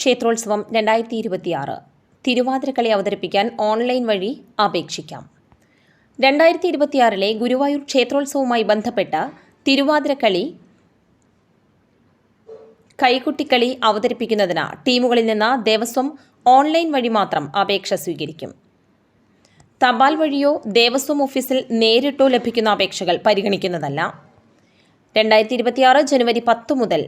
ക്ഷേത്രോത്സവം രണ്ടായിരത്തി ഇരുപത്തിയാറ് തിരുവാതിരക്കളി അവതരിപ്പിക്കാൻ ഓൺലൈൻ വഴി അപേക്ഷിക്കാം. രണ്ടായിരത്തി ഇരുപത്തിയാറിലെ ഗുരുവായൂർ ക്ഷേത്രോത്സവവുമായി ബന്ധപ്പെട്ട തിരുവാതിരക്കളി കൈകുട്ടിക്കളി അവതരിപ്പിക്കുന്നതിന് ടീമുകളിൽ നിന്ന് ദേവസ്വം ഓൺലൈൻ വഴി മാത്രം അപേക്ഷ സ്വീകരിക്കും. തപാൽ വഴിയോ ദേവസ്വം ഓഫീസിൽ നേരിട്ടോ ലഭിക്കുന്ന അപേക്ഷകൾ പരിഗണിക്കുന്നതല്ല. രണ്ടായിരത്തി ഇരുപത്തിയാറ് ജനുവരി പത്ത് മുതൽ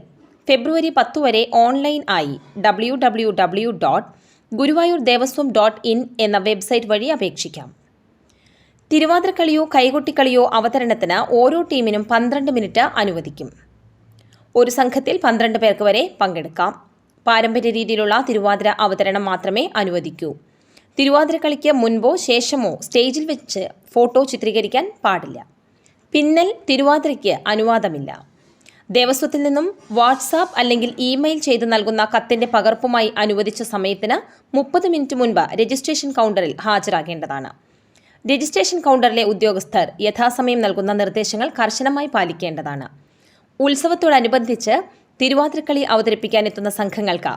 ഫെബ്രുവരി പത്ത് വരെ ഓൺലൈൻ ആയി W W W dot Guruvayur Devaswom dot in എന്ന വെബ്സൈറ്റ് വഴി അപേക്ഷിക്കാം. തിരുവാതിരക്കളിയോ കൈകൊട്ടിക്കളിയോ അവതരണത്തിന് ഓരോ ടീമിനും പന്ത്രണ്ട് മിനിറ്റ് അനുവദിക്കും. ഒരു സംഘത്തിൽ പന്ത്രണ്ട് പേർക്ക് വരെ പങ്കെടുക്കാം. പാരമ്പര്യ രീതിയിലുള്ള തിരുവാതിര അവതരണം മാത്രമേ അനുവദിക്കൂ. തിരുവാതിരക്കളിക്ക് മുൻപോ ശേഷമോ സ്റ്റേജിൽ വെച്ച് ഫോട്ടോ ചിത്രീകരിക്കാൻ പാടില്ല. പിന്നൽ തിരുവാതിരയ്ക്ക് അനുവാദമില്ല. ദേവസ്വത്തിൽ നിന്നും വാട്സാപ്പ് അല്ലെങ്കിൽ ഇമെയിൽ ചെയ്ത് നൽകുന്ന കത്തിന്റെ പകർപ്പുമായി അനുവദിച്ച സമയത്തിന് മുപ്പത് മിനിറ്റ് മുൻപ് രജിസ്ട്രേഷൻ കൗണ്ടറിൽ ഹാജരാകേണ്ടതാണ്. രജിസ്ട്രേഷൻ കൗണ്ടറിലെ ഉദ്യോഗസ്ഥർ യഥാസമയം നൽകുന്ന നിർദ്ദേശങ്ങൾ കർശനമായി പാലിക്കേണ്ടതാണ്. ഉത്സവത്തോടനുബന്ധിച്ച് തിരുവാതിരക്കളി അവതരിപ്പിക്കാനെത്തുന്ന സംഘങ്ങൾക്ക്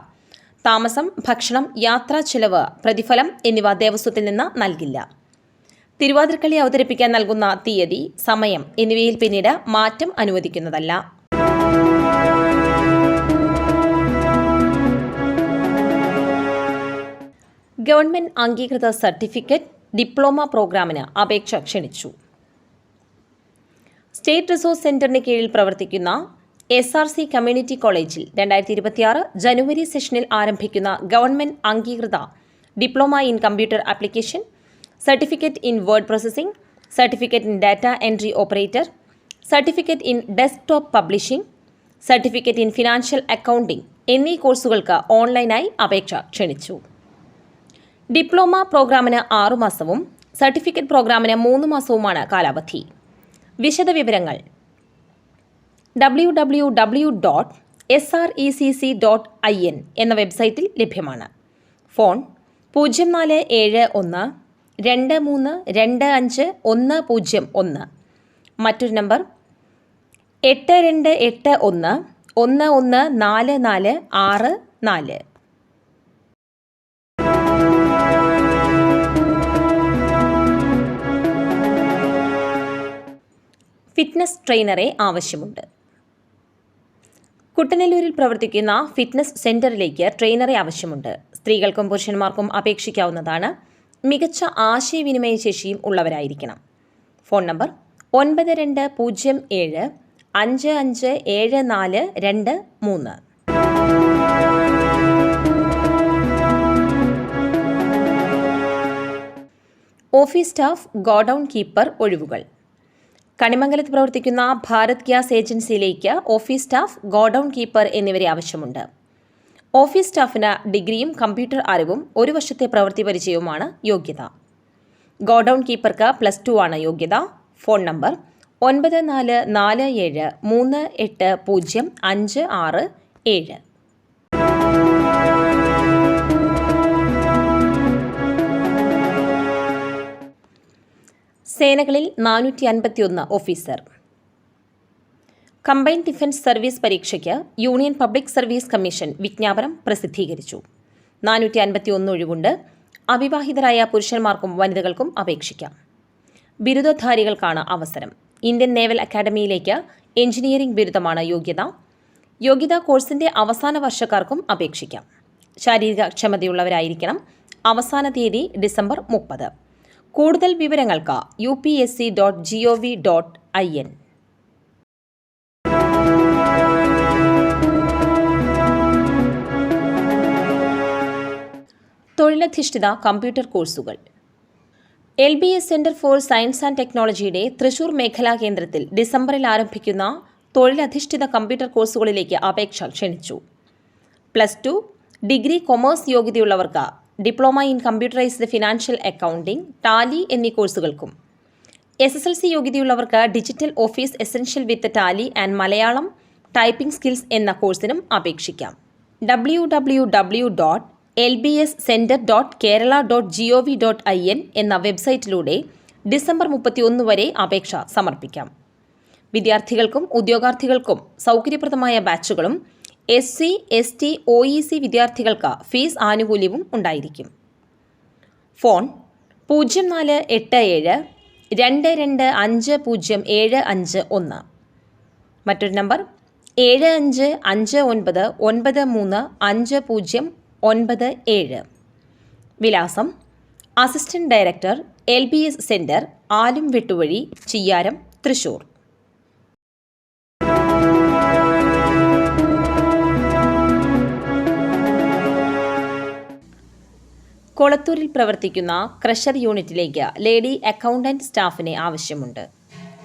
താമസം ഭക്ഷണം യാത്രാ ചെലവ് പ്രതിഫലം എന്നിവ ദേവസ്വത്തിൽ നിന്ന് നൽകില്ല. തിരുവാതിരക്കളി അവതരിപ്പിക്കാൻ നൽകുന്ന തീയതി സമയം എന്നിവയിൽ പിന്നീട് മാറ്റം അനുവദിക്കുന്നതല്ല. ഗവൺമെന്റ് അംഗീകൃത സർട്ടിഫിക്കറ്റ് ഡിപ്ലോമ പ്രോഗ്രാമിന് അപേക്ഷ ക്ഷണിച്ചു. സ്റ്റേറ്റ് റിസോഴ്സ് സെന്ററിന് കീഴിൽ പ്രവർത്തിക്കുന്ന എസ് ആർ സി കമ്മ്യൂണിറ്റി കോളേജിൽ രണ്ടായിരത്തി ഇരുപത്തിയാറ് ജനുവരി സെഷനിൽ ആരംഭിക്കുന്ന ഗവൺമെന്റ് അംഗീകൃത diploma in computer application certificate in word processing certificate in data entry operator certificate in desktop publishing certificate in financial accounting എന്നീ കോഴ്സുകൾക്ക് ഓൺലൈനായി അപേക്ഷ ക്ഷണിച്ചു. ഡിപ്ലോമ പ്രോഗ്രാമിന് ആറുമാസവും സർട്ടിഫിക്കറ്റ് പ്രോഗ്രാമിന് മൂന്ന് മാസവുമാണ് കാലാവധി. വിശദവിവരങ്ങൾ W W W dot S R E C C dot I N എന്ന വെബ്സൈറ്റിൽ ലഭ്യമാണ്. ഫോൺ പൂജ്യം നാല് ഏഴ് ഒന്ന് രണ്ട് മൂന്ന് രണ്ട് അഞ്ച് ഒന്ന് പൂജ്യം ഒന്ന്. മറ്റൊരു നമ്പർ എട്ട് രണ്ട് എട്ട് ഒന്ന് ഒന്ന് ഒന്ന് നാല് നാല് ആറ് നാല്. ഫിറ്റ്നസ് ട്രെയിനറെ ആവശ്യമുണ്ട്. കുട്ടനെല്ലൂരിൽ പ്രവർത്തിക്കുന്ന ഫിറ്റ്നസ് സെന്ററിലേക്ക് ട്രെയിനറെ ആവശ്യമുണ്ട്. സ്ത്രീകൾക്കും പുരുഷന്മാർക്കും അപേക്ഷിക്കാവുന്നതാണ്. മികച്ച ആശയവിനിമയ ശേഷിയും ഉള്ളവരായിരിക്കണം. ഫോൺ നമ്പർ ഒൻപത് രണ്ട് പൂജ്യം ഏഴ് അഞ്ച് അഞ്ച് ഏഴ് നാല് രണ്ട് മൂന്ന്. ഓഫീസ് സ്റ്റാഫ് ഗോഡൌൺ കീപ്പർ ഒഴിവുകൾ. കണിമംഗലത്ത് പ്രവർത്തിക്കുന്ന ഭാരത് ഗ്യാസ് ഏജൻസിയിലേക്ക് ഓഫീസ് സ്റ്റാഫ് ഗോഡൌൺ കീപ്പർ എന്നിവരെ ആവശ്യമുണ്ട്. ഓഫീസ് സ്റ്റാഫിന് ഡിഗ്രിയും കമ്പ്യൂട്ടർ അറിവും ഒരു വർഷത്തെ പ്രവൃത്തി പരിചയവുമാണ് യോഗ്യത. ഗോഡൌൺ കീപ്പർക്ക് പ്ലസ് ടു ആണ് യോഗ്യത. ഫോൺ നമ്പർ ഒൻപത് നാല് നാല് ഏഴ് മൂന്ന് എട്ട് പൂജ്യം അഞ്ച് ആറ് ഏഴ്. സേനകളിൽ നാനൂറ്റി അൻപത്തിയൊന്ന് ഓഫീസർ. കമ്പൈൻഡ് ഡിഫൻസ് സർവീസ് പരീക്ഷയ്ക്ക് യൂണിയൻ പബ്ലിക് സർവീസ് കമ്മീഷൻ വിജ്ഞാപനം പ്രസിദ്ധീകരിച്ചു. നാനൂറ്റി അൻപത്തിയൊന്ന് ഒഴിവുണ്ട്. അവിവാഹിതരായ പുരുഷന്മാർക്കും വനിതകൾക്കും അപേക്ഷിക്കാം. ബിരുദധാരികൾക്കാണ് അവസരം. ഇന്ത്യൻ നേവൽ അക്കാദമിയിലേക്ക് എഞ്ചിനീയറിംഗ് ബിരുദമാണ് യോഗ്യത. യോഗ്യതാ കോഴ്സിന്റെ അവസാന വർഷക്കാർക്കും അപേക്ഷിക്കാം. ശാരീരിക ക്ഷമതയുള്ളവരായിരിക്കണം. അവസാന തീയതി ഡിസംബർ മുപ്പത്. കൂടുതൽ വിവരങ്ങൾക്ക് U P S C dot G O V dot I N തൊഴിലധിഷ്ഠിത കമ്പ്യൂട്ടർ കോഴ്സുകൾ. L B S centre for science and ടെക്നോളജിയുടെ തൃശൂർ മേഖലാ കേന്ദ്രത്തിൽ ഡിസംബറിൽ ആരംഭിക്കുന്ന തൊഴിലധിഷ്ഠിത കമ്പ്യൂട്ടർ കോഴ്സുകളിലേക്ക് അപേക്ഷ ക്ഷണിച്ചു. Plus two degree commerce യോഗ്യതയുള്ളവർക്ക് diploma in computerised financial accounting Tally എന്നീ കോഴ്സുകൾക്കും. S S L C യോഗ്യതയുള്ളവർക്ക് digital office essential with Tally and Malayalam typing skills എന്ന കോഴ്സിനും അപേക്ഷിക്കാം. W W W dot L B S centre dot Kerala dot G O V dot I N എന്ന വെബ്സൈറ്റിലൂടെ December മുപ്പത്തിയൊന്ന് വരെ അപേക്ഷ സമർപ്പിക്കാം. വിദ്യാർത്ഥികൾക്കും ഉദ്യോഗാർത്ഥികൾക്കും സൗകര്യപ്രദമായ ബാച്ചുകളും S C S T O E C വിദ്യാർത്ഥികൾക്ക് ഫീസ് ആനുകൂല്യവും ഉണ്ടായിരിക്കും. ഫോൺ പൂജ്യം നാല് എട്ട് ഏഴ് രണ്ട് രണ്ട് അഞ്ച് പൂജ്യം ഏഴ് അഞ്ച് ഒന്ന്. മറ്റൊരു നമ്പർ ഏഴ് അഞ്ച് അഞ്ച് ഒൻപത് ഒൻപത് മൂന്ന് അഞ്ച് പൂജ്യം ഒൻപത് ഏഴ്. വിലാസം assistant director L B S centre Alum Vettuvazhi Chiyyaram Thrissur. കൊളത്തൂരിൽ പ്രവർത്തിക്കുന്ന ക്രഷർ യൂണിറ്റിലേക്ക് ലേഡി അക്കൗണ്ടന്റ് സ്റ്റാഫിനെ ആവശ്യമുണ്ട്.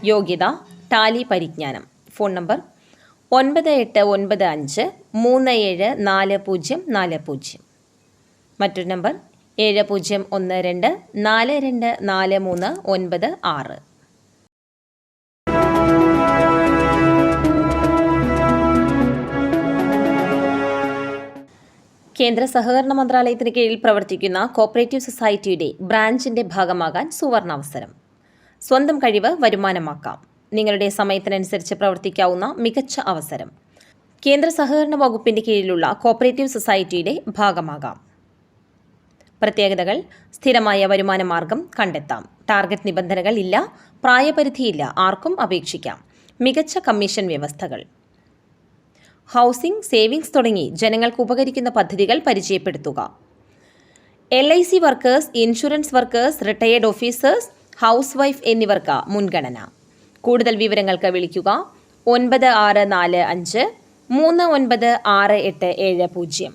യോഗ്യത ടാലി പരിജ്ഞാനം. ഫോൺ നമ്പർ ഒൻപത് എട്ട് ഒൻപത് അഞ്ച് മൂന്ന് ഏഴ് നാല് പൂജ്യം നാല് പൂജ്യം. മറ്റൊരു നമ്പർ ഏഴ് പൂജ്യം ഒന്ന് രണ്ട് നാല് രണ്ട് നാല് മൂന്ന് ഒൻപത് ആറ്. കേന്ദ്ര സഹകരണ മന്ത്രാലയത്തിന് കീഴിൽ പ്രവർത്തിക്കുന്ന കോപ്പറേറ്റീവ് സൊസൈറ്റിയുടെ ബ്രാഞ്ചിന്റെ ഭാഗമാകാൻ സുവർണാവസരം. സ്വന്തം കഴിവ് വരുമാനമാക്കാം. നിങ്ങളുടെ സമയത്തിനനുസരിച്ച് പ്രവർത്തിക്കാവുന്ന മികച്ച അവസരം. കേന്ദ്ര സഹകരണ വകുപ്പിന്റെ കീഴിലുള്ള കോപ്പറേറ്റീവ് സൊസൈറ്റിയുടെ ഭാഗമാകാം. പ്രത്യേകതകൾ സ്ഥിരമായ വരുമാന മാർഗം കണ്ടെത്താം. ടാർഗറ്റ് നിബന്ധനകൾ ഇല്ല പ്രായപരിധിയില്ല ആർക്കും അപേക്ഷിക്കാം. മികച്ച കമ്മീഷൻ വ്യവസ്ഥകൾ. ഹൗസിംഗ് സേവിങ്സ് തുടങ്ങി ജനങ്ങൾക്ക് ഉപകരിക്കുന്ന പദ്ധതികൾ പരിചയപ്പെടുത്തുക. L I C workers insurance workers retired officers housewife എന്നിവർക്ക് മുൻഗണന. കൂടുതൽ വിവരങ്ങൾക്ക് വിളിക്കുക ഒൻപത് ആറ് നാല് അഞ്ച് മൂന്ന് ഒൻപത് ആറ് എട്ട് ഏഴ് പൂജ്യം.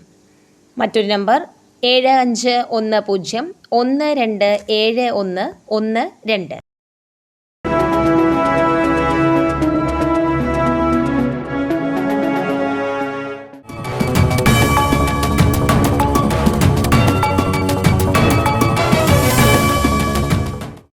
മറ്റൊരു നമ്പർ ഏഴ് അഞ്ച് ഒന്ന് പൂജ്യം ഒന്ന് രണ്ട് ഏഴ് ഒന്ന് ഒന്ന് രണ്ട്.